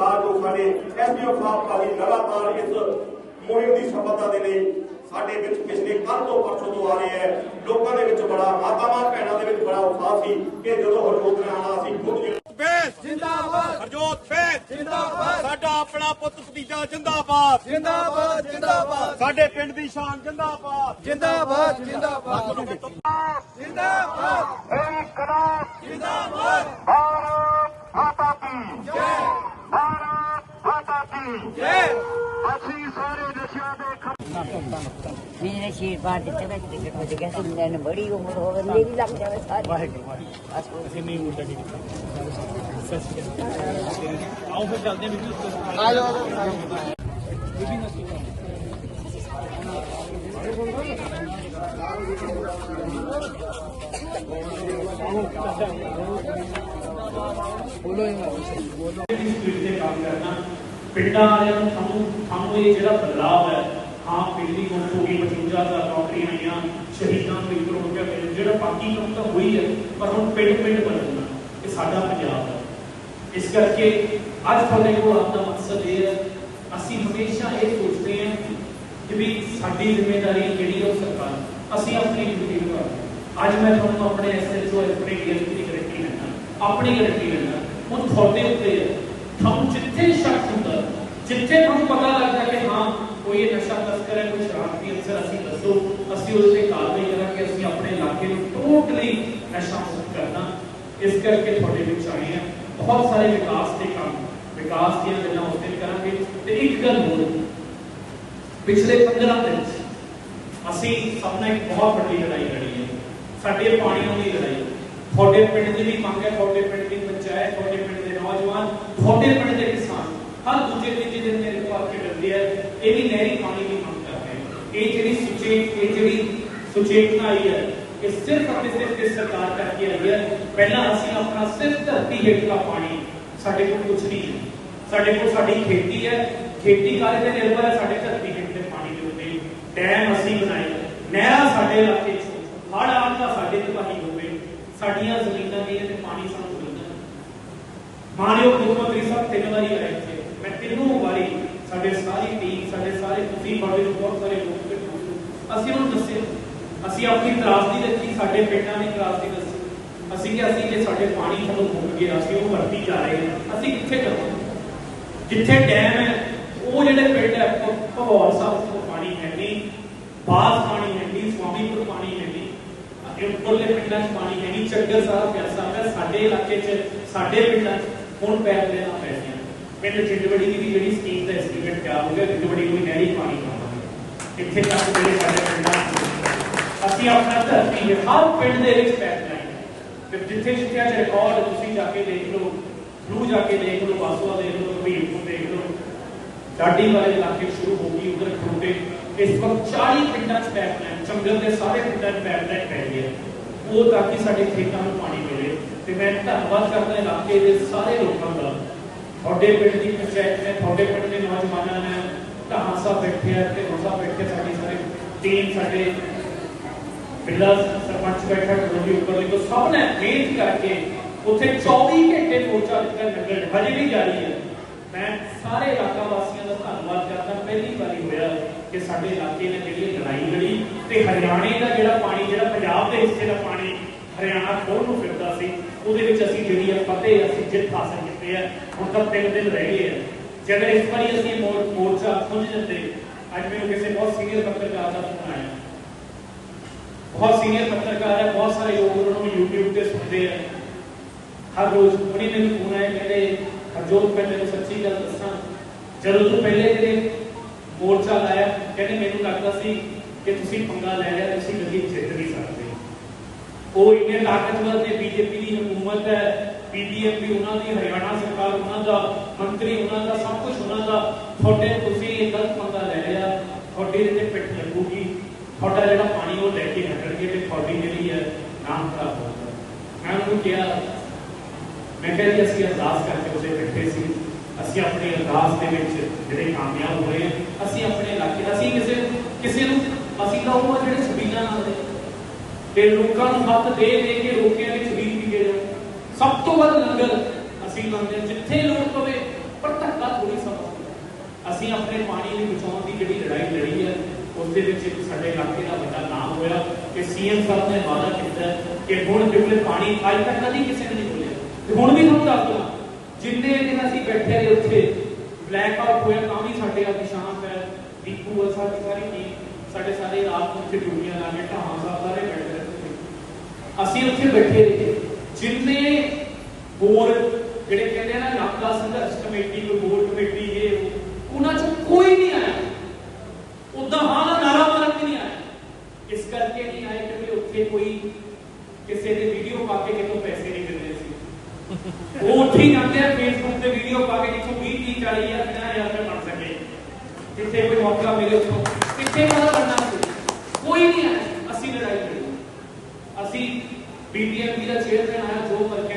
ਸਰਕਾਰ ਜੋ ਸਾਡੇ ਐਸਡੀਓ ਸਾਹਿਬ ਭਾਜੀ ਲਗਾਤਾਰ ਇਸ ਮੁਹਿੰਮ ਦੀ ਸਫਲਤਾ ਦੇ ਲਈ ਸਾਡੇ ਵਿੱਚ ਪਿਛਲੇ ਕੱਲ ਤੋਂ ਪਰਸੋਂ ਤੋਂ ਆ ਰਹੇ ਹੈ। ਲੋਕਾਂ ਦੇ ਵਿੱਚ ਬੜਾ ਮਾਤਾਵਾਂ ਭੈਣਾਂ ਦੇ ਵਿੱਚ ਬੜਾ ਉਤਸ਼ਾਹ ਸੀ ਕਿ ਜਦੋਂ ਹਰਜੋਤ ਨੇ ਆਉਣਾ ਅਸੀਂ ਖੁਦ ਫੇਸ ਜਿੰਦਾਬਾਦ। ਹਰਜੋਤ ਫੇਸ ਜਿੰਦਾਬਾਦ। ਸਾਡਾ ਆਪਣਾ ਪੁੱਤ ਭਤੀਜਾ ਜਿੰਦਾਬਾਦ। ਜਿੰਦਾਬਾਦ ਜਿੰਦਾਬਾਦ। ਸਾਡੇ ਪਿੰਡ ਦੀ ਸ਼ਾਨ ਜਿੰਦਾਬਾਦ। ਜਿੰਦਾਬਾਦ ਜਿੰਦਾਬਾਦ। ਜਿੰਦਾਬਾਦ। میرے دیتے میں بڑی لگ جائے پنڈا والوں یہ بدلاؤ ہے ਹੈ ਹਾਂ ਗੁੰਮ ਹੋ ਗਈ ਮਸੂਜਾ ਦਾ ਨੌਕਰੀਆਂ ਆਈਆਂ, ਸ਼ਹੀਦਾਂ ਨੂੰ ਇੱਕ ਗਿਆ ਮਿਲ। ਜਿਹੜਾ ਬਾਕੀ ਕੰਮ ਤਾਂ ਹੋਈ ਹੈ, ਪਰ ਹੁਣ ਪਿੰਡ ਪਿੰਡ ਬਦਲਣਾ ਇਹ ਸਾਡਾ ਪੰਜਾਬ ਹੈ। ਇਸ ਕਰਕੇ ਅੱਜ ਤੁਹਾਡੇ ਕੋਲ ਆਪਣਾ ਮਕਸਦ ਇਹ ਹੈ, ਅਸੀਂ ਹਮੇਸ਼ਾ ਇਹ ਸੋਚਦੇ ਹਾਂ ਕਿ ਵੀ ਸਾਡੀ ਜ਼ਿੰਮੇਵਾਰੀ ਜਿਹੜੀ ਉਹ ਸਰਕਾਰ ਅਸੀਂ ਆਪਣੀ ਡਿਊਟੀ ਨਿਭਾਉਣੀ ਅੱਜ ਮੈਂ ਤੁਹਾਨੂੰ ਆਪਣੇ ਐਸਐਚਓ ਆਪਣੇ ਡੀਐਸਪੀ ਦੀ ਗਾਰੰਟੀ ਲੈਣਾ ਆਪਣੀ ਗਾਰੰਟੀ ਲੈਣਾ ਉਹ ਤੁਹਾਡੇ ਉੱਤੇ ਹੈ। ਤੁਹਾਨੂੰ ਜਿੱਥੇ ਸ਼ੱਕ ਹੁੰਦਾ, ਜਿੱਥੇ ਤੁਹਾਨੂੰ ਪਤਾ ਲੱਗਦਾ ਸ਼ਰਾਰਤੀ ਅਨਸਰ ਅਸੀਂ ਦੱਸੋ ਅਸੀਂ ਉਸ ਤੇ ਕਾਰਵਾਈ ਕਰਾਂਗੇ ਅਸੀਂ ਆਪਣੇ ਇਲਾਕੇ ਨੂੰ ਟੋਟਲੀ ਨਸ਼ਾ ਮੁਕਤ ਕਰਨਾ ਇਸ ਕਰਕੇ ਤੁਹਾਡੇ ਵਿੱਚ ਆਏ ਆ ਬਹੁਤ ਸਾਰੇ ਵਿਕਾਸ ਦੇ ਕੰਮ ਵਿਕਾਸ ਦੀਆਂ ਗੱਲਾਂ ਉਸ ਦਿਨ ਕਰਾਂਗੇ ਤੇ ਇੱਕ ਗੱਲ ਹੋਰ ਪਿਛਲੇ 15 ਦਿਨ 'ਚ ਅਸੀਂ ਸਭ ਨੇ ਇੱਕ ਬਹੁਤ ਵੱਡੀ ਲੜਾਈ ਲੜੀ ਹੈ ਸਾਡੇ ਪਾਣੀਆਂ ਦੀ ਲੜਾਈ ਤੁਹਾਡੇ ਪਿੰਡ ਦੀ ਵੀ ਮੰਗ ਹੈ ਤੁਹਾਡੇ ਪਿੰਡ ਦੀ ਪੰਚਾਇਤ ਤੁਹਾਡੇ ਪਿੰਡ ਦੇ ਨੌਜਵਾਨ ਤੁਹਾਡੇ ਪਿੰਡ ਦੇ ਕਿਸਾਨ ਹਰ ਦੂਜੇ ਤੀਜੇ ਦਿਨ ਮੇਰੇ ਕੋਲ ਆ ਕੇ ਡਰਦੇ ਆ ਇਹ ਵੀ ਨਹਿਰੀ ਪਾਣੀ ਦੀ ਮੰਗ یہ جڑی سچیت یہ جڑی سچیتنا آئی ہے یہ صرف اپنے صرف اس سرکار کر کے آئی ہے۔ پہلا اسی اپنا صرف دھرتی ہیٹ کا پانی ساڈے کو کچھ نہیں ہے۔ ساڈے کو ساڈی کھیتی ہے۔ کھیتی کارے تے نربھر ہے، ساڈے دھرتی ہیٹ دے پانی دے اوتے ڈیم اسی بنائے نہرا ساڈے علاقے چ ہڑ آن دا ساڈے تے پانی ہوے ساڈیاں زمیناں دی تے پانی سانو ملدا مانیو گرو منتری صاحب تین واری آئے تھے۔ میں تینوں واری ساڈے ساری ٹیم، ساڈے سارے تسی بڑے بہت سارے لوگ ਅਸੀਂ ਉਹਨੂੰ ਦੱਸਿਆ ਅਸੀਂ ਆਪਣੀ ਤਰਾਸਦੀ ਰੱਖੀ ਸਾਡੇ ਪਿੰਡਾਂ ਦੀ ਤਰਾਸਦੀ ਦੱਸੀ। ਅਸੀਂ ਕਿ ਅਸੀਂ ਜੇ ਸਾਡੇ ਪਾਣੀ ਸਾਨੂੰ ਮੁੱਕ ਗਿਆ, ਅਸੀਂ ਉਹ ਵਰਤੀ ਜਾ ਰਹੇ ਹਾਂ। ਅਸੀਂ ਕਿੱਥੇ ਜਾਵਾਂਗੇ ਜਿੱਥੇ ਡੈਮ ਹੈ, ਉਹ ਜਿਹੜੇ ਪਿੰਡ ਹੈ ਭਗੌਰ ਸਾਹਿਬ ਤੋਂ ਪਾਣੀ ਹੈ ਨਹੀਂ। ਬਾਸ ਪਾਣੀ ਹੈ ਨਹੀਂ, ਸਵਾਮੀਪੁਰ ਪਾਣੀ ਹੈ ਨਹੀਂ। ਅਤੇ ਉੱਪਰਲੇ ਪਿੰਡਾਂ 'ਚ ਪਾਣੀ ਹੈ ਨਹੀਂ ਚੱਗਰ ਸਾਹਿਬ ਪਿਆਸਾ ਹੈ, ਸਾਡੇ ਇਲਾਕੇ 'ਚ, ਸਾਡੇ ਪਿੰਡਾਂ 'ਚ ਹੁਣ ਪੈਪ ਲੈਣਾ ਪੈ ਗਿਆ। ਪਿੰਡ ਚਿੰਡਵੜੀ ਦੀ ਜਿਹੜੀ ਸਕੀਮ ਦਾ ਐਸਟੀਮੇਟ ਕਿਆ ਹੋ ਗਿਆ ਚਿੰਡਵੜੀ ਨੂੰ ਨਹਿਰੀ ਪਾਣੀ ਪਾਵਾਂਗੇ ਇੱਥੇ ਤੱਕ ਜਿਹੜੇ ਸਾਡੇ ਪਿੰਡਾਂ 'ਚ ਅਸੀਂ ਆਪਣਾ ਧਰਤੀ ਦੇ ਹਰ ਪਿੰਡ ਦੇ ਵਿੱਚ ਪੈਪ ਲਾਈਨ ਤੇ ਜਿੱਥੇ ਜਿੱਥੇ ਅੱਜ ਰਿਕਾਰਡ ਤੁਸੀਂ ਜਾ ਕੇ ਦੇਖ ਲਓ ਬਲੂ ਜਾ ਕੇ ਦੇਖ ਲਓ ਬਾਸਵਾ ਦੇਖ ਲਓ ਕਬੀਰਪੁਰ ਦੇਖ ਲਓ ਡਾਡੀ ਵਾਲੇ ਇਲਾਕੇ ਸ਼ੁਰੂ ਹੋ ਗਈ ਉਧਰ ਖੋਟੇ ਇਸ ਵਕਤ 40 ਪਿੰਡਾਂ 'ਚ ਪਾਈਪਲਾਈਨ ਚੰਗਲ ਦੇ ਸਾਰੇ ਪਿੰਡਾਂ 'ਚ ਪਾਈਪਲਾਈਨ ਪੈ ਗਈ ਹੈ ਉਹ ਤਾਂ ਕਿ ਸਾਡੇ ਖੇਤਾਂ ਨੂੰ ਪਾਣੀ ਮਿਲੇ ਤੇ ਮੈਂ ਧੰਨਵਾਦ ਕਰਦਾ ਇਲਾਕੇ ਦੇ ਸਾਰੇ ਲੋਕਾਂ ਦਾ ਤੁਹਾਡੇ ਪਿੰਡ ਦੀ ਪੰਚਾਇਤ ਨੇ ਤੁਹਾਡੇ ਪਿੰਡ ਦੇ ਨੌਜਵਾਨਾਂ ਨੇ ਢਾਹਾਂ ਸਾਹਿਬ ਬੈਠੇ ਆ ਤੇ ਰੋਜ਼ਾ ਬੈਠੇ ਸਾਡੀ ਸਾਰੇ ਟੀਮ ਸਾਡੇ ਪਿੰਡਾਂ ਸਰਪੰਚ ਬੈਠਾ ਟੋਲੀ ਉੱਪਰ ਦੇਖੋ ਸਭ ਨੇ ਮਿਹਨਤ ਕਰਕੇ ਉੱਥੇ 24 ਘੰਟੇ ਮੋਰਚਾ ਦਿੱਤਾ ਨਗਰ ਹਜੇ ਵੀ ਜਾਰੀ ਹੈ। ਮੈਂ ਸਾਰੇ ਇਲਾਕਾ ਵਾਸੀਆਂ ਦਾ ਧੰਨਵਾਦ ਕਰਦਾ। ਪਹਿਲੀ ਵਾਰੀ ਹੋਇਆ ਕਿ ਸਾਡੇ ਇਲਾਕੇ ਨੇ ਜਿਹੜੀ ਲੜਾਈ ਲੜੀ ਤੇ ਹਰਿਆਣੇ ਦਾ ਜਿਹੜਾ ਪਾਣੀ, ਜਿਹੜਾ ਪੰਜਾਬ ਦੇ ਹਿੱਸੇ ਦਾ ਪਾਣੀ ਹਰਿਆਣਾ ਖੋਲ ਨੂੰ ਫਿਰਦਾ ਸੀ, ਉਹਦੇ ਵਿੱਚ ਅਸੀਂ ਜਿਹੜੀ ਹੈ ਫਤਿਹ ਅਸੀਂ ਜਿੱਤ ਹਾਸਲ ਕੀਤੀ ਹੈ। ਹੁਣ ਤਾਂ ਤਿੰਨ ਦਿਨ ਰਹਿ ਗਏ ਆ ਜੇ ਇਸ ਵਾਰੀ ਅਸੀਂ ਮੋਰ- ਮੋਰਚਾ ਖੁੱਲ ਜਾਂਦੇ ਅੱਜ ਮੈਨੂੰ ਕਿਸੇ ਬਹੁਤ ਸੀਨੀਅਰ ਪੱਤਰਕਾਰ ਦਾ ਫੋਨ ਆਇਆ ਬਹੁਤ ਸੀਨੀਅਰ ਪੱਤਰਕਾਰ ਹੈ ਬਹੁਤ ਸਾਰੇ ਲੋਕ ਉਹਨਾਂ ਨੂੰ YouTube ਤੇ ਸੁਣਦੇ ਆ ਹਰ ਰੋਜ਼ ਉਹਨੇ ਮੈਨੂੰ ਫੋਨ ਆਇਆ ਕਹਿੰਦੇ ਹਰਜੋਤ ਮੈਂ ਤੈਨੂੰ ਸੱਚੀ ਗੱਲ ਦੱਸਾਂ ਜਦੋਂ ਤੂੰ ਪਹਿਲੇ ਜਿਹੜੇ ਮੋਰਚਾ ਲਾਇਆ ਕਹਿੰਦੇ ਮੈਨੂੰ ਲੱਗਦਾ ਸੀ ਕਿ ਤੁਸੀਂ ਪੰਗਾ ਲੈ ਲਿਆ ਤੁਸੀਂ ਕਦੀ ਜਿੱਤ ਨਹੀਂ ਸਕਦੇ ਉਹ ਇੰਨੇ ਤਾਕਤਵਰ ਨੇ ਬੀਜੇਪੀ ਦੀ ਹਕੂਮਤ ਹੈ ਪੀਡੀਐਮ ਵੀ ਉਹਨਾਂ ਦੀ, ਹਰਿਆਣਾ ਸਰਕਾਰ ਉਹਨਾਂ ਦਾ, ਮੰਤਰੀ ਉਹਨਾਂ ਦਾ, ਸਭ ਕੁਝ ਉਹਨਾਂ ਦਾ। ਤੁਹਾਡੇ ਤੁਸੀਂ ਇਹ ਗਲਤ ਪੰਗਾ ਲੈ ਲਿਆ। ਤੁਹਾਡੇ ਤੇ ਪਿੱਠ ਲੱਗੂਗੀ। ਤੁਹਾਡਾ ਜਿਹੜਾ ਪਾਣੀ ਉਹ ਲੈ ਕੇ ਹਟਣਗੇ ਤੇ ਤੁਹਾਡੀ ਜਿਹੜੀ ਹੈ ਨਾਮ ਖਰਾਬ ਹੋਊਗਾ ਮੈਂ ਉਹਨੂੰ ਕਿਹਾ, ਮੈਂ ਕਿਹਾ ਜੀ, ਅਸੀਂ ਅਰਦਾਸ ਕਰਕੇ ਉਹਦੇ ਬੈਠੇ ਸੀ। ਅਸੀਂ ਆਪਣੀ ਅਰਦਾਸ ਦੇ ਵਿੱਚ ਜਿਹੜੇ ਕਾਮਯਾਬ ਹੋਏ ਅਸੀਂ ਆਪਣੇ ਇਲਾਕੇ, ਅਸੀਂ ਕਿਸੇ ਕਿਸੇ ਨੂੰ, ਅਸੀਂ ਤਾਂ ਉਹ ਜਿਹੜੇ ਛਬੀਲਾਂ ਨਾਲ ਤੇ ਲੋਕਾਂ ਨੂੰ ਹੱਥ ਦੇ ਦੇ ਕੇ ਰੋਕਿਆਂ ਦੀ ਛਬੀਲ ਪੀ ਕੇ ਸਭ ਤੋਂ ਵੱਧ ਲੰਗਰ ਅਸੀਂ ਲਾਉਂਦੇ ਜਿੱਥੇ ਲੋੜ ਪਵੇ, ਪਰ ਧੱਕਾ ਅਸੀਂ ਆਪਣੇ ਪਾਣੀ ਨੂੰ ਬਚਾਉਣ ਦੀ ਜਿਹੜੀ ਲੜਾਈ ਲੜੀ ਹੈ, ਉਸ ਦੇ ਵਿੱਚ ਸਾਡੇ ਇਲਾਕੇ ਦਾ ਵੱਡਾ ਨਾਮ ਹੋਇਆ ਕਿ ਸੀਐਮ ਸਾਹਿਬ ਨੇ ਵਾਅਦਾ ਕੀਤਾ ਕਿ ਹੁਣ ਜਿਹੜੇ ਪਾਣੀ ਅੱਜ ਤੱਕ ਕਦੀ ਕਿਸੇ ਨੇ ਨਹੀਂ ਬੋਲਿਆ। ਤੇ ਹੁਣ ਵੀ ਤੁਹਾਨੂੰ ਦੱਸ ਦਵਾਂ ਜਿੰਨੇ ਦਿਨ ਅਸੀਂ ਬੈਠੇ ਰਹੇ ਉੱਥੇ ਬਲੈਕ ਆਊਟ ਹੋਇਆ ਤਾਂ ਵੀ ਸਾਡੇ ਅੱਜ ਨਿਸ਼ਾਨ ਹੈ। ਦੀਪੂ ਆ ਸਾਡੀ ਸਾਰੀ ਟੀਮ ਸਾਡੇ ਸਾਰੇ ਰਾਤ ਨੂੰ ਉੱਥੇ ਡਿਊਟੀਆਂ ਲਾ ਕੇ ਢਾਹਾਂ ਸਾਹਿਬ ਸਾਰੇ ਬੈਠੇ ਰਹੇ ਅਸੀਂ ਉੱਥੇ ਬੈਠੇ ਰਹੇ। ਹੋਰ ਜਿਹੜੇ ਕਹਿੰਦੇ ਆ ਨਾ ਇਲਾਕਾ ਸੰਘਰਸ਼ ਕਮੇਟੀ ਕੋਈ ਹੋਰ ਕਮੇਟੀ ਇਹ ਉਹ, ਉਹਨਾਂ ਚੋਂ ਕੋਈ ਨਹੀਂ ਆਇਆ। ਉਦਾਂ ਹਾਂ ਦਾ ਨਾਰਾ ਮਾਰਨ ਵੀ ਨਹੀਂ ਆਇਆ। ਇਸ ਕਰਕੇ ਨਹੀਂ ਆਏ ਕਿਉਂਕਿ ਉੱਥੇ ਕੋਈ ਕਿਸੇ ਦੇ ਵੀਡੀਓ ਪਾ ਕੇ ਕਿਤੋਂ ਪੈਸੇ ਨਹੀਂ ਦਿੰਦੇ ਸੀ। ਉਹ ਉੱਥੇ ਹੀ ਜਾਂਦੇ ਆ ਫੇਸਬੁੱਕ ਤੇ ਵੀਡੀਓ ਪਾ ਕੇ ਜਿੱਥੋਂ 20 30 40 ਹਜ਼ਾਰ 50 ਹਜ਼ਾਰ ਰੁਪਏ ਬਣ ਸਕੇ। ਜਿੱਥੇ ਕੋਈ ਮੌਕਾ ਮਿਲੇ ਉੱਥੋਂ। ਕਿੱਥੇ ਕਦਾ ਬਣਨਾ ਸੀ? ਕੋਈ ਨਹੀਂ ਆਇਆ। ਅਸੀਂ ਲੜਾਈ ਲੜੀ। ਅਸੀਂ ਬੀਬੀਐਮਪੀ ਦਾ ਚੇਅਰਮੈਨ ਆਇਆ ਜੋ ਪਰ ਕਹਿੰਦੇ